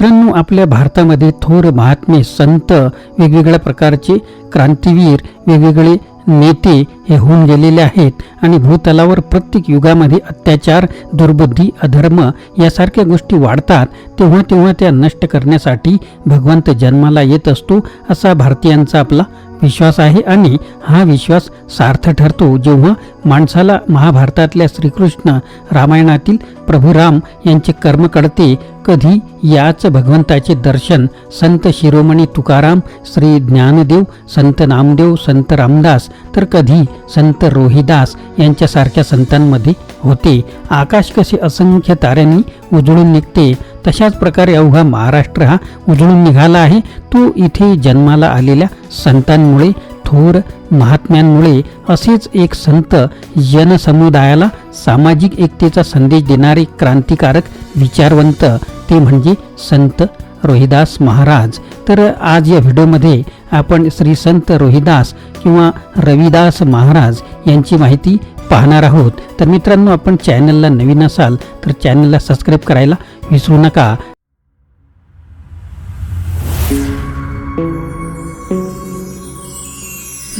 मित्रांनो आपल्या भारतामध्ये थोर महात्मे संत वेगवेगळ्या प्रकारचे क्रांतीवीर वेगवेगळे नेते हे होऊन गेलेले आहेत आणि भूतलावर प्रत्येक युगामध्ये अत्याचार दुर्बुद्धी अधर्म यासारख्या गोष्टी वाढतात तेव्हा तेव्हा त्या नष्ट करण्यासाठी भगवंत जन्माला येत असतो असा भारतीयांचा आपला विश्वास आहे आणि हा विश्वास सार्थ ठरतो जेव्हा माणसाला महाभारतातल्या श्रीकृष्ण रामायणातील प्रभू राम यांचे कर्म कळते कधी याच भगवंताचे दर्शन संत शिरोमणी तुकाराम श्री ज्ञानदेव संत नामदेव संत रामदास तर कधी संत रोहिदास यांच्यासारख्या संतांमध्ये होते. आकाश कसे असंख्य ताऱ्यांनी उजळून निघते तशाच प्रकारे अवघा महाराष्ट्र हा उजळून निघाला आहे. तो इथे जन्माला आलेल्या संतांमुळे थोर महात्म्यांमुळे असेच एक संत जनसमुदायाला सामाजिक एकतेचा संदेश देणारे क्रांतिकारक विचारवंत ते म्हणजे संत रोहिदास महाराज. तर आज या व्हिडिओमध्ये आपण श्री संत रोहिदास किंवा रविदास महाराज यांची माहिती पाहणार आहोत. तर मित्रांनो आपण चॅनलला नवीन असाल तर चॅनलला सबस्क्राईब करायला विसरू नका.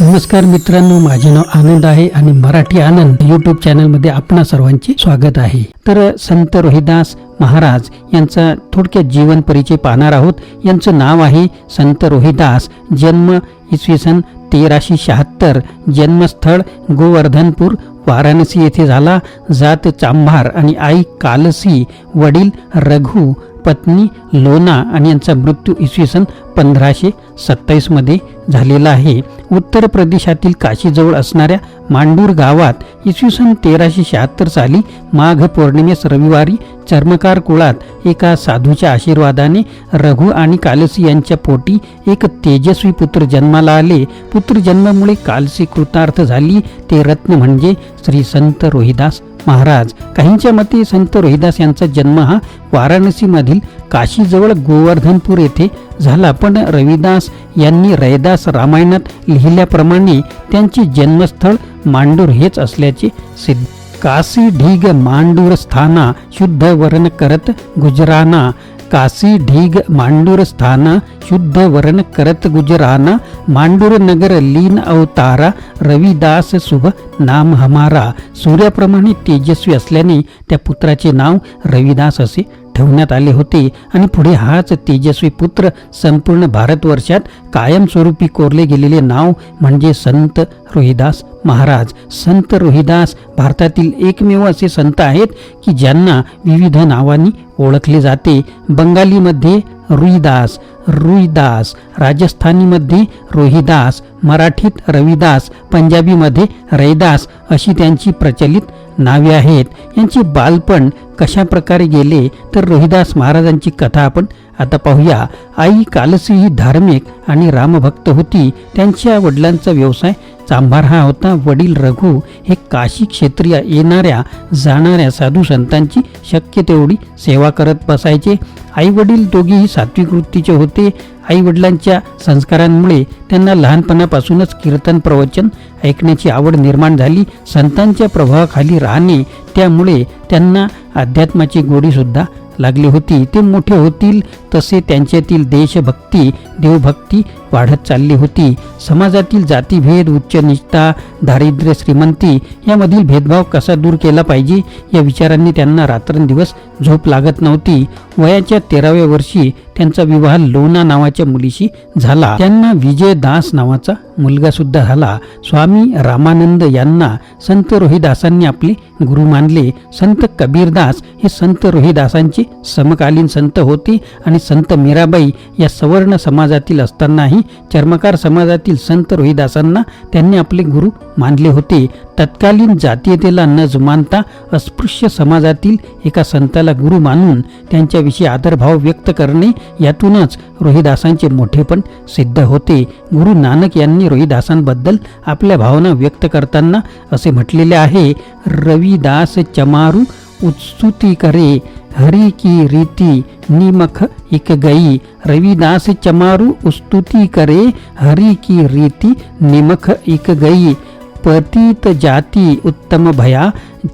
नमस्कार मित्रांनो माझे नाव आनंद आहे आणि मराठी आनंद यूट्यूब चॅनलमध्ये आपणा सर्वांचे स्वागत आहे. तर संत रोहिदास महाराज यांचा थोडक्यात जीवन परिचय पाहणार आहोत. यांचं नाव आहे संत रोहिदास. जन्म इसवी सन तेराशे शहात्तर. जन्मस्थळ गोवर्धनपूर वाराणसी येथे झाला. जात चांभार आणि आई कालसी वडील रघु पत्नी लोना आणि यांचा मृत्यू इसवी सन पंधराशे सत्तावीसमध्ये झालेला आहे. उत्तर प्रदेशातील काशीजवळ असणाऱ्या मांडूर गावात इसवी सन तेराशे शहात्तर साली माघ पौर्णिमेस रविवारी चर्मकार कुळात एका साधूच्या आशीर्वादाने रघु आणि कालसी यांच्या पोटी एक तेजस्वी पुत्र जन्माला आले. पुत्र जन्मामुळे कालसी कृतार्थ झाली. ते रत्न म्हणजे श्री संत रोहिदास महाराज. काहींच्या मते संत रोहिदास यांचा जन्म हा वाराणसीमधील काशीजवळ गोवर्धनपूर येथे झाला. पण रविदास यांनी रैदास रामायणात लिहिल्याप्रमाणे त्यांचे जन्मस्थळ मांडूर हेच असल्याचे सिद्ध. काशी ढीग मांडूर स्थाना शुद्ध वर्ण करत गुजराना. काशी ढीग मांडूर स्थाना शुद्ध वर्ण करत गुजराना. मांडूर नगर लीन अवतारा रविदास शुभ नाम हमारा. सूर्याप्रमाणे तेजस्वी असल्याने त्या पुत्राचे नाव रविदास असे ठेवण्यात आले होते आणि पुढे हाच तेजस्वी पुत्र संपूर्ण भारतवर्षात कायमस्वरूपी कोरले गेलेले नाव म्हणजे संत रोहिदास महाराज. संत रोहिदास भारतातील एकमेव असे संत आहेत की ज्यांना विविध नावांनी ओळखले जाते. बंगालीमध्ये रुईदास रुईदास राजस्थानीमध्ये रोहिदास मराठीत रविदास पंजाबीमध्ये रैदास अशी त्यांची प्रचलित नावे आहेत. यांचे बालपण कशा प्रकारे गेले तर रोहिदास महाराजांची कथा आपण आता पाहूया. आई कालसी ही धार्मिक आणि रामभक्त होती. त्यांच्या वडिलांचा व्यवसाय चांभार हा होता. वडील रघु हे काशी क्षेत्रीय येणाऱ्या जाणाऱ्या साधू संतांची शक्य तेवढी सेवा करत बसायचे. आई वडील दोघेही सात्विक वृत्तीचे होते. आई वडिलांच्या संस्कारांमुळे त्यांना लहानपणापासूनच कीर्तन प्रवचन ऐकण्याची आवड निर्माण झाली. संतांच्या प्रभावाखाली राहणे त्यामुळे त्यांना अध्यात्माची गोडीसुद्धा लागली होती. ते मोठे होतील तसे त्यांच्यातील देशभक्ती देवभक्ती वाढत चालली होती. समाजातील जातीभेद उच्च निष्ठा दारिद्र्य श्रीमंती यामधील भेदभाव कसा दूर केला पाहिजे या विचारांनी त्यांना रात्रंदिवस झोप लागत नव्हती. वयाच्या तेराव्या वर्षी त्यांचा विवाह लोना नावाच्या मुलीशी झाला. त्यांना विजय दास नावाचा मुलगा सुद्धा झाला. स्वामी रामानंद यांना संत रोहिदासांनी आपले गुरु मानले. संत कबीरदास हे संत रोहिदासांचे समकालीन संत होते आणि संत मीराबाई या सवर्ण समाजातील असतानाही चर्मकार समाजातील संत रोहिदासांना त्यांनी आपले गुरु मानले होते. तत्कालीन जातीयतेला न जुमानता अस्पृश्य समाजातील एका संताला गुरु मानून त्यांच्याविषयी आदरभाव व्यक्त करणे यातूनच रोहिदासांचे मोठेपण सिद्ध होते. गुरु नानक यांनी रोहिदासांबद्दल आपल्या भावना व्यक्त करताना असे म्हटलेले आहे रविदास चमारू उत्सुती करे हरि की रीति निमख इक गई रविदास चमारू उस्तुति करे हरि की रीति निमख इक गई पतित जाती उत्तम भया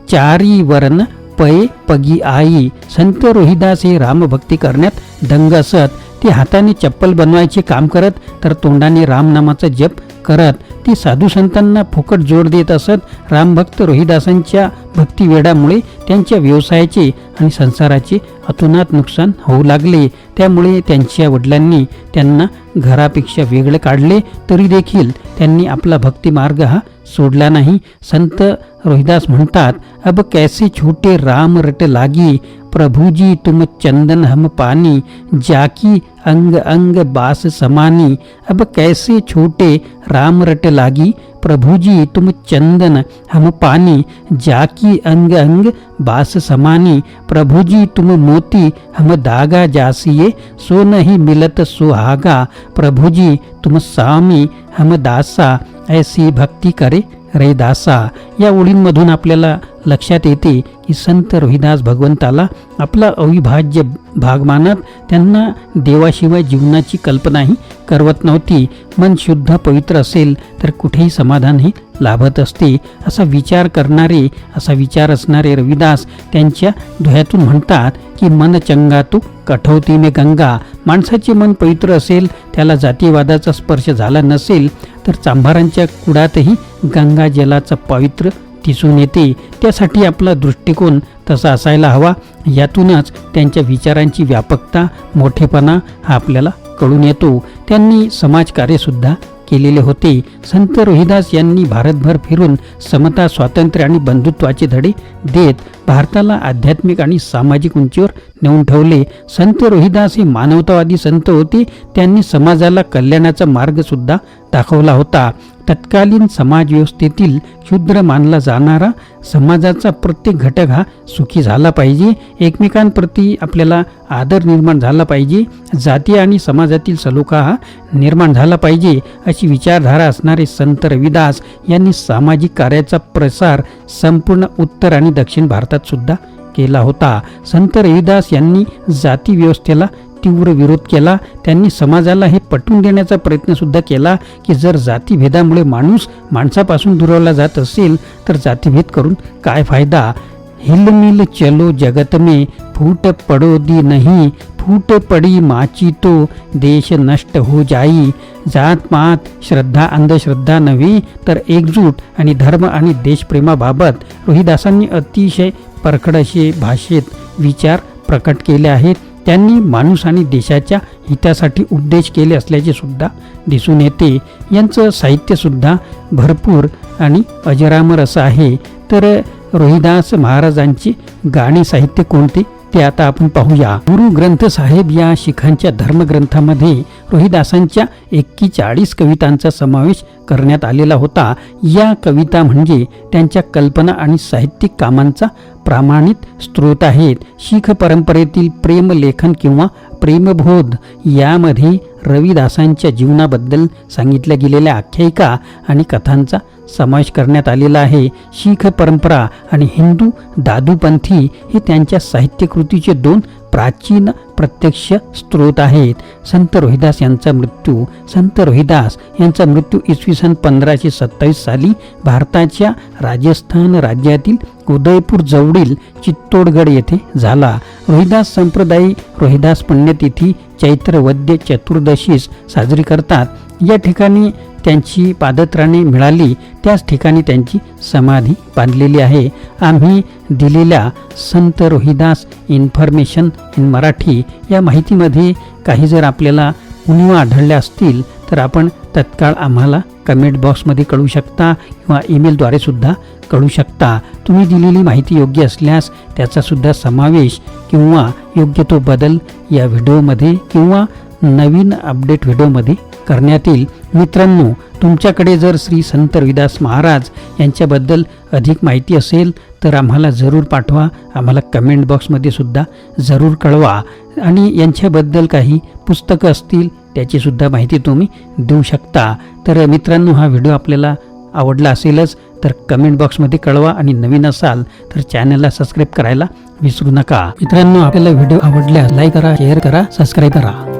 चारी वरण पये पगी आई संत रोहिदास हे रामभक्ती करण्यात दंग असत ते हाताने चप्पल बनवायचे काम करत तर तोंडाने रामनामाचा जप करत ती साधू संतांना फुकट जोड देत असत. रामभक्त रोहिदासांच्या भक्तिवेडामुळे त्यांच्या व्यवसायाचे आणि संसाराचे अतोनात नुकसान होऊ लागले. त्यामुळे त्यांच्या वडिलांनी त्यांना घरापेक्षा वेगळे काढले. तरी देखील त्यांनी आपला भक्तिमार्ग हा सोडला नाही. संत रोहिदास म्हणतात, अब कैसे छोटे राम रट लागी, प्रभुजी तुम चंदन हम पानी, जाकी अंग अंग बास समानी, अब कैसे छोटे राम रट लागी, प्रभुजी तुम चंदन हम पानी, जाकी अंग अंग बास समानी, प्रभुजी तुम मोती हम धागा जासिये सो नहीं मिलत सुहागा, प्रभुजी तुम स्वामी हम दासा ऐसी भक्ती करे रे दासा या ओळींमधून आपल्याला लक्षात येते की संत रोहिदास भगवंताला आपला अविभाज्य भाग मानत त्यांना देवाशिवाय जीवनाची कल्पनाही करवत नव्हती. मन शुद्ध पवित्र असेल तर कुठेही समाधान हे लाभत असते. असा विचार करणारे असा विचार असणारे रविदास त्यांच्या धुयातून म्हणतात की मन चंगा तू कठवती मे गंगा. माणसाचे मन पवित्र असेल त्याला जातीवादाचा स्पर्श झाला नसेल तर चांभारांच्या कुडातही गंगा जलाचं पवित्र दिसून येते. त्यासाठी आपला दृष्टिकोन तसा असायला हवा. यातूनच त्यांच्या विचारांची व्यापकता मोठेपणा हा आपल्याला कळून येतो. त्यांनी समाजकार्यसुद्धा केलेले होते. संत रोहिदास यांनी भारतभर फिरून समता स्वातंत्र्य आणि बंधुत्वाचे धडे देत भारताला आध्यात्मिक आणि सामाजिक उंचीवर नेऊन ठेवले. संत रोहिदास हे मानवतावादी संत होते. त्यांनी समाजाला कल्याणाचा मार्ग सुद्धा दाखवला होता. तत्कालीन समाज व्यवस्थेतील क्षुद्र मानला जाणारा समाजाचा प्रत्येक घटक हा सुखी झाला पाहिजे. एकमेकांप्रती आपल्याला आदर निर्माण झाला पाहिजे. जाती आणि समाजातील सलोखा हा निर्माण झाला पाहिजे अशी विचारधारा असणारे संत रविदास यांनी सामाजिक कार्याचा प्रसार संपूर्ण उत्तर आणि दक्षिण भारतात सुद्धा केला होता. संत रविदास यांनी जाती व्यवस्थेला तीव्र विरोध केला. त्यांनी समाजाला हे पटवून देण्याचा प्रयत्नसुद्धा केला की जर जातीभेदामुळे माणूस माणसापासून दुरावला जात असेल तर जातीभेद करून काय फायदा? हिलमिल चलो जगत में फूट पडो दी नहीं फूट पडी माची तो देश नष्ट हो जाई. जात पात श्रद्धा अंधश्रद्धा नव्हे तर एकजूट आणि धर्म आणि देशप्रेमाबाबत रोहिदासांनी अतिशय परखड असे भाषेत विचार प्रकट केले आहेत. त्यांनी माणूस आणि देशाच्या हितासाठी उपदेश केले असल्याचे सुद्धा दिसून येते. यांचं साहित्यसुद्धा भरपूर आणि अजरामर असं आहे. तर रोहिदास महाराजांची गाणे साहित्य कोणते? ते आता आपण पाहूया. गुरु ग्रंथ साहेब या शिखांच्या धर्मग्रंथामध्ये रोहिदासांच्या एक्केचाळीस कवितांचा समावेश करण्यात आलेला होता. या कविता म्हणजे त्यांच्या कल्पना आणि साहित्यिक कामांचा प्रामाणित स्रोत आहेत. शीख परंपरेतील प्रेमलेखन किंवा प्रेमबोध यामध्ये रविदासांच्या जीवनाबद्दल सांगितल्या गेलेल्या आख्यायिका आणि कथांचा समावेश करण्यात आलेला आहे. शीख परंपरा आणि हिंदू दादूपंथी हे त्यांच्या साहित्यकृतीचे दोन प्राचीन प्रत्यक्ष स्रोत आहेत. संत रोहिदास यांचा मृत्यू संत रोहिदास यांचा मृत्यू इसवी सन पंधराशे सत्तावीस साली भारताच्या राजस्थान राज्यातील उदयपूर जवळील चित्तोडगड येथे झाला. रोहिदास संप्रदायी रोहिदास पुण्यतिथी चैत्र वद्य चतुर्दशीस साजरी करतात. या ठिकाणी त्यांची पादत्राणे मिळाली त्याच ठिकाणी त्यांची समाधी बांधलेली आहे. आम्ही दिलेल्या संत रोहिदास इन्फॉर्मेशन इन मराठी या माहितीमध्ये काही जर आपल्याला उणिवा आढळल्या असतील तर आपण तत्काळ आम्हाला कमेंट बॉक्समध्ये कळू शकता किंवा ईमेलद्वारे सुद्धा कळू शकता. तुम्ही दिलेली माहिती योग्य असल्यास त्याचासुद्धा समावेश किंवा योग्य तो बदल या व्हिडिओमध्ये किंवा नवीन अपडेट व्हिडिओमध्ये करण्यात येईल. मित्रांनो तुमच्याकडे जर श्री संत रविदास महाराज यांच्याबद्दल अधिक माहिती असेल तर आम्हाला जरूर पाठवा. आम्हाला कमेंट बॉक्समध्ये सुद्धा जरूर कळवा. आणि यांच्याबद्दल काही पुस्तकं असतील त्याचीसुद्धा माहिती तुम्ही देऊ शकता. तर मित्रांनो हा व्हिडिओ आपल्याला आवडला असेलच तर कमेंट बॉक्समध्ये कळवा. आणि नवीन असाल तर चॅनलला सबस्क्राईब करायला विसरू नका. मित्रांनो आपल्याला व्हिडिओ आवडल्यास लाईक करा शेअर करा सबस्क्राईब करा.